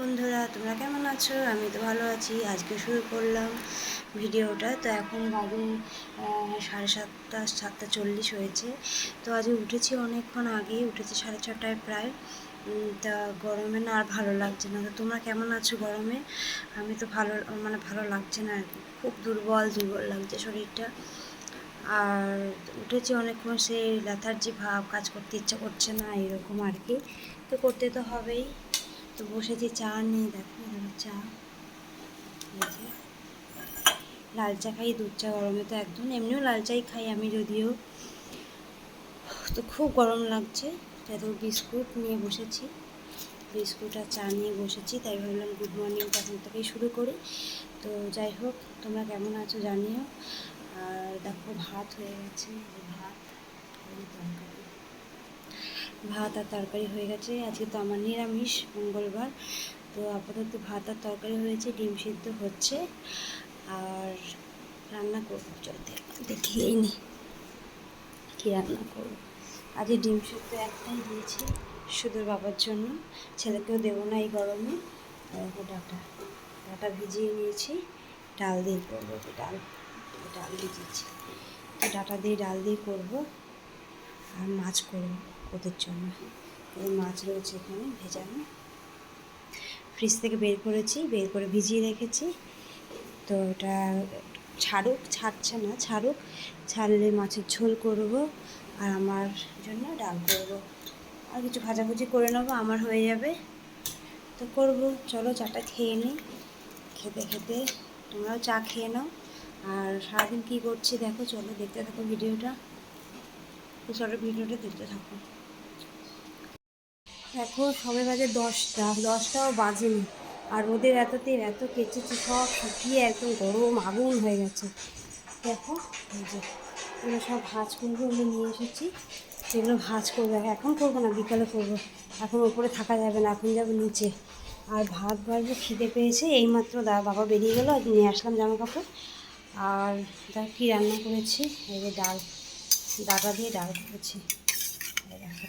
বন্ধুরা, তোমরা কেমন আছো? আমি তো ভালো আছি। আজকে শুরু করলাম ভিডিওটা। তো এখন বাজে সাড়ে সাতটা সাতটা চল্লিশ হয়েছে। তো আজকে উঠেছি অনেকক্ষণ আগেই উঠেছি সাড়ে ছটায় প্রায়। তা গরমে না আর ভালো লাগছে না। তো তোমরা কেমন আছো গরমে? আমি তো ভালো মানে ভালো লাগছে না আর কি। খুব দুর্বল দুর্বল লাগছে শরীরটা। আর উঠেছি অনেকক্ষণ, সেই লেথার্জি ভাব, কাজ করতে ইচ্ছা করছে না, এরকম আর কি। তো করতে তো হবেই। তো বসেছি চা নিয়ে দেখো চা। লাল চা খাই, দুধ চা গরমে তো একদম। এমনিও লাল চাই খাই আমি যদিও। তো খুব গরম লাগছে, তাই তো বিস্কুট নিয়ে বসেছি। বিস্কুট আর চা নিয়ে বসেছি, তাই ভাবলাম গুড মর্নিং তখন থেকেই শুরু করি। তো যাই হোক, তোমরা কেমন আছো জানিও। আর দেখো, ভাত হয়ে গেছে ভাত তরকারি। ভাত আর তরকারি হয়ে গেছে। আজকে তো আমার নিরামিষ, মঙ্গলবার। তো আপাতত ভাত আর তরকারি হয়েছে, ডিম সিদ্ধ হচ্ছে। আর রান্না করব, চল দেখিয়েই নি কী রান্না করব। আজকে ডিম সিদ্ধ একটাই দিয়েছি শুধু বাবার জন্য। ছেলেকেও দেবো না এই গরমে। ডাটা ডাটা ভিজিয়ে নিয়েছি। ডাল দিয়ে করব ডাল ডাল ভিজিয়েছি। তো ডাটা দিয়ে, ডাল দিয়ে করব। আর মাছ করব। ওদের জন্য। এই মাছ রয়েছে এখানে ভেজানো। ফ্রিজ থেকে বের করেছি, বের করে ভিজিয়ে রেখেছি। তো ওটা ছাড়ুক, ছাড়ছে না, ছাড়ুক। ছাড়লে মাছের ঝোল করব আর আমার জন্য ডাল করব। আর কিছু ভাজাভুজি করে নেব, আমার হয়ে যাবে। তো করব, চলো চাটা খেয়ে নিই। খেতে খেতে তোমরাও চা খেয়ে নাও। আর সারাদিন কী করছি দেখো, চলো দেখতে থাকো ভিডিওটা। তো চলো ভিডিওটা দেখতে থাকো। দেখো, সবে বাজে দশটা। দশটাও বাজেনি। আর ওদের এততে এত কেচেছে সব শুকিয়ে একদম গরম আগুন হয়ে গেছে। দেখো, এই যে, এগুলো সব ভাজ করব আমি নিয়ে এসেছি। সেগুলো ভাজ করব, এখন করব না, বিকালে করব। এখন ওপরে থাকা যাবে না, এখন যাব নিচে। আর ভাত বাড়বো খিদে পেয়েছে, এইমাত্র দা বাবা বেরিয়ে গেলো আর নিয়ে আসলাম জামা কাপড় আর দেখ কী রান্না করেছি? এই যে ডাল, ডাটা দিয়ে ডাল করেছি এই দেখো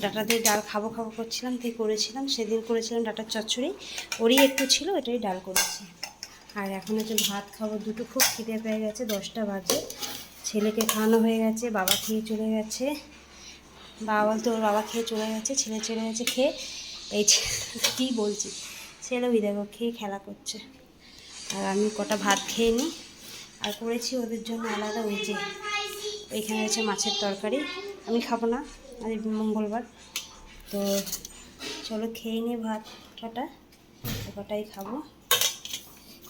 ডাটা দিয়ে ডাল খাব খাব করছিলাম তাই করেছিলাম, সেদিন করেছিলাম ডাটার চচ্চড়ি। ওরই একটু ছিল, এটাই ডাল করেছি। আর এখন হচ্ছে ভাত খাব, দুটো খুব খিদে পেয়ে গেছে, দশটা বাজে। ছেলেকে খাওয়ানো হয়ে গেছে, বাবা খেয়ে চলে গেছে। বাবা বলতে ওর বাবা খেয়ে চলে গেছে, ছেলে চলে গেছে, খেয়ে এই কী বলছি? ছেলে ওই দেখো খেয়ে খেলা করছে। আর আমি কটা ভাত খেয়ে নিই। আর করেছি ওদের জন্য আলাদা ওই যে এখানে রয়েছে মাছের তরকারি। আমি খাব না। আজ মঙ্গলবার। তো চলো খেয়ে নিই ভাত কটা কটাই খাব।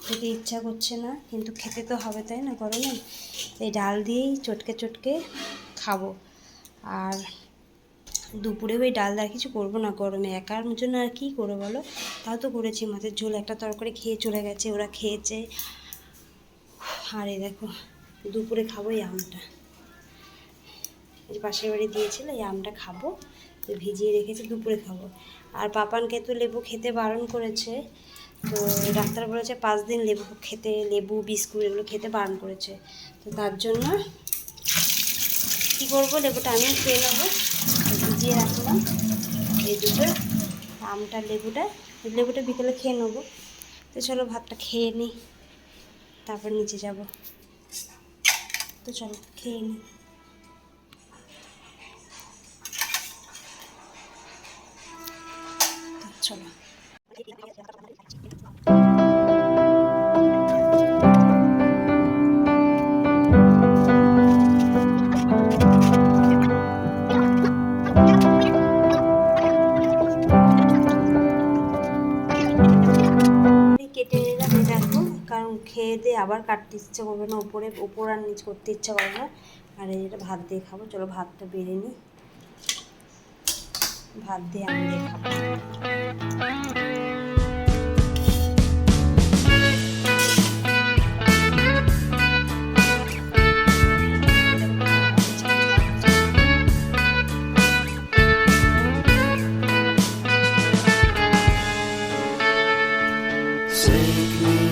খেতে ইচ্ছা করছে না, কিন্তু খেতে তো হবে, তাই না, গরমে? এই ডাল দিয়েই চটকে চটকে খাব। আর দুপুরে ওই ডাল আর কিছু করব না গরমে, একার জন্য আর কী করব বলো? তাও তো করেছি, মাছের ঝোল একটা তরকারি খেয়ে চলে গেছে, ওরা খেয়েছে। আর এই দেখো, দুপুরে খাব এই আমটা। এই পাশের বাড়ি দিয়েছিল, এই আমটা খাব, তো ভিজিয়ে রেখেছি, দুপুরে খাব। আর পাপানকে তো লেবু খেতে বারণ করেছে, তো ডাক্তার বলেছে পাঁচ দিন লেবু খেতে, লেবু, বিস্কুট এগুলো খেতে বারণ করেছে। তো তার জন্য কী করব, লেবুটা আমিও খেয়ে নেব, ভিজিয়ে রাখলাম, এই দুটো, আমটা, লেবুটা লেবুটা বিকেলে খেয়ে নেব। তো চলো ভাতটা খেয়ে নিই তারপর নিচে যাব। তো চলো, খেয়ে নিই চলো কেটে কারণ খেয়ে দিয়ে আবার কাটতে ইচ্ছে করবে না উপরে উপর আর নিচ করতে ইচ্ছা করবে না। আর এই যেটা ভাত দিয়ে খাব, চলো ভাতটা বেড়ে নিই। ভাত দিয়ে আমি দিয়ে খাব Take me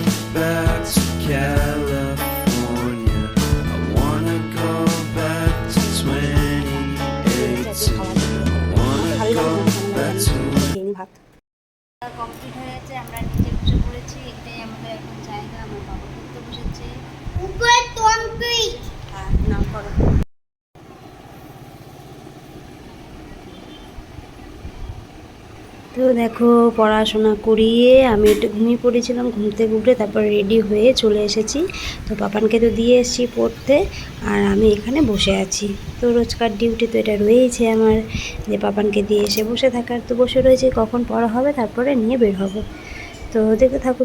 তো দেখো, পড়াশোনা করিয়ে আমি একটু ঘুমিয়ে পড়েছিলাম, ঘুম থেকে উঠে তারপর রেডি হয়ে চলে এসেছি। তো পাপানকে তো দিয়ে এসেছি পড়তে আর আমি এখানে বসে আছি। তো রোজকার ডিউটি তো এটা রয়েইছে আমার, যে পাপানকে দিয়ে এসে বসে থাকার তো বসে রয়েছে, কখন পড়া হবে তারপরে নিয়ে বের হব। তো দেখতে থাকো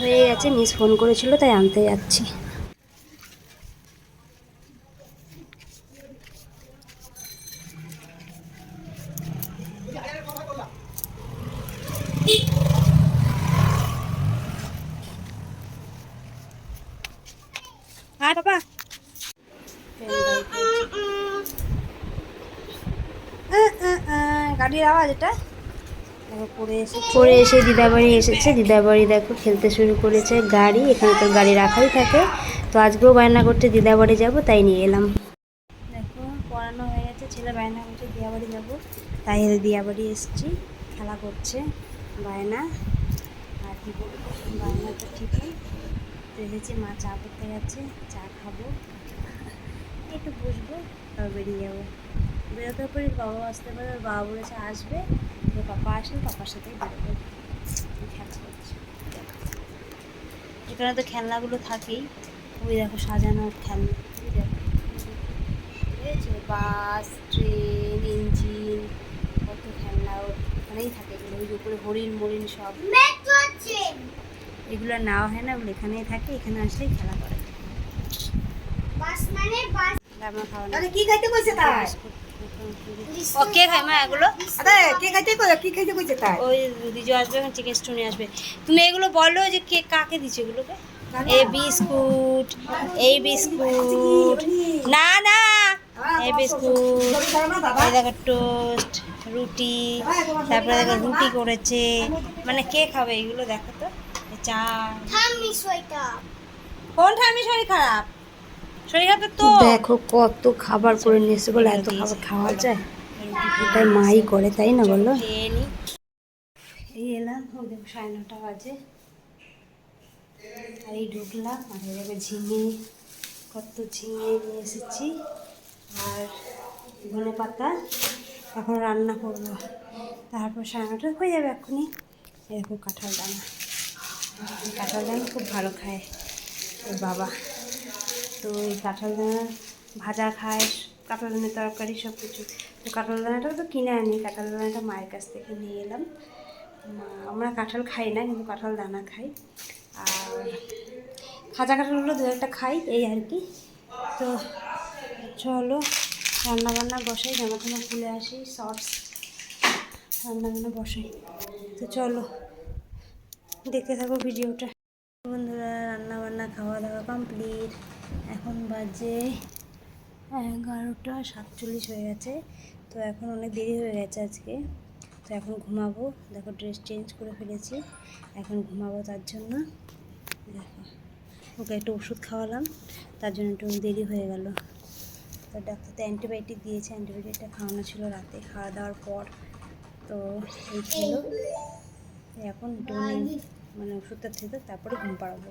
হয়ে গেছে মিস ফোন করেছিল, তাই আনতে যাচ্ছি হাই পাপা গাড়ির আওয়াজ এটা? পড়ে এসে পড়ে এসে দিদাবাড়ি এসেছে। দিদাবাড়ি দেখো খেলতে শুরু করেছে গাড়ি। এখানে তো গাড়ি রাখাই থাকে। তো আজকেও বায়না করতে দিদাবাড়ি যাব তাই নিয়ে এলাম। দেখো পড়ানো হয়ে গেছে। ছেলে বায়না করছে দিয়াবাড়ি যাব। তাই দিয়াবাড়ি এসেছি। খেলা করছে বায়না। আর কি বলব বায়না তো ঠিকই। তো এসেছি মা চা করতে গেছে চা খাব। একটু বসবো তারপর বেরিয়ে যাব। বেরোতে পারি বাবা আসতে পারে ওর বাবা বলেছে আসবে। তো পাপা আসলে পাপার সাথেই বেরোবো। খেলা করছে। এখানে তো খেলনাগুলো থাকেই। ওই দেখো সাজানো খেলনা। ওই দেখো। বুঝেছ বাস ট্রেন ইঞ্জিন কত খেলনা ওখানেই থাকে এগুলো। ওই উপরে হরিণ মরিণ সব। এগুলো নেওয়া হয় না ওগুলো এখানেই থাকে এখানে আসলেই খেলা করে। বাস মানে বাস। কি খাইতে কইছে তাই? ও কে খায় মা এগুলো? আরে কে খাইতে কই? কি খাইতে কইছে তাই? ওই দিজু আসবে এখন চিকেন স্টোনে আসবে। তুমি এগুলো বলো যে কে কাকে দিচ্ছ এগুলোকে? এই বিস্কুট এই বিস্কুট না না। এই বিস্কুট এই দেখো টোস্ট রুটি তারপরে দেখো রুটি করেছে। মানে কে খাবে এগুলো দেখো তো? চা। থামি সোয়েটার। কোন ঠামি শরীর খারাপ? শরীর খারাপ তো। দেখো কত খাবার করে নিয়েছে বলে এত খাবার খাওয়া যায়? এটাই মাই করে তাই না বলো? এই এলাম ও দেখো সাড়ে নটা বাজে। আর এই ঢুকলাম আর এই ঝিঙে কত ঝিঙে নিয়ে এসেছি। আর ধনে পাতা এখন রান্না করব। তারপর সাড়ে নটা হয়ে যাবে এক্ষুনি। এরকম কাঁঠাল দানা। কাঁঠাল দানা খুব ভালো খায়। ওর বাবা। তো এই কাঁঠাল দানা ভাজা খায়, কাঁঠাল দানের তরকারি সব কিছু তো কাঁঠাল দানাটাও তো কিনে আনি, কাঁঠাল দানাটা মায়ের কাছ থেকে নিয়ে এলাম। আমরা কাঁঠাল খাই না, কিন্তু কাঁঠাল দানা খাই। আর খাজা কাঁঠালগুলো দু একটা খাই, এই আর কি। তো চলো রান্না বান্না বসাই, জামা টামা খুলে আসি শর্টস রান্না বান্না বসাই। তো চলো, দেখতে থাকো ভিডিওটা। বন্ধুরা রান্না বান্না খাওয়া দাওয়া কমপ্লিট এখন বাজে এগারোটা সাতচল্লিশ হয়ে গেছে। তো এখন অনেক দেরি হয়ে গেছে আজকে। তো এখন ঘুমাবো। দেখো ড্রেস চেঞ্জ করে ফেলেছি। এখন ঘুমাবো তার জন্য। দেখো, ওকে একটু ওষুধ খাওয়ালাম। তার জন্য একটু দেরি হয়ে গেল। তো ডাক্তার তো অ্যান্টিবায়োটিক দিয়েছে। অ্যান্টিবায়োটিকটা খাওয়ানো ছিল রাতে। খাওয়া দাওয়ার পর তো এই ছিল। এখন একটু মানে ওষুধটা থেকে তারপরে ঘুম পাড়াবো।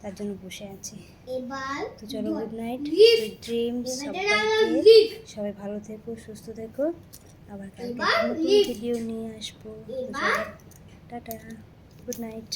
তার জন্য বসে আছি। এবার তো চলো গুড নাইট গুড ড্রিমস সবাইকে সবাই ভালো থেকো সুস্থ থেকো। আবার কালকে নতুন ভিডিও নিয়ে আসব। টাটা। Good night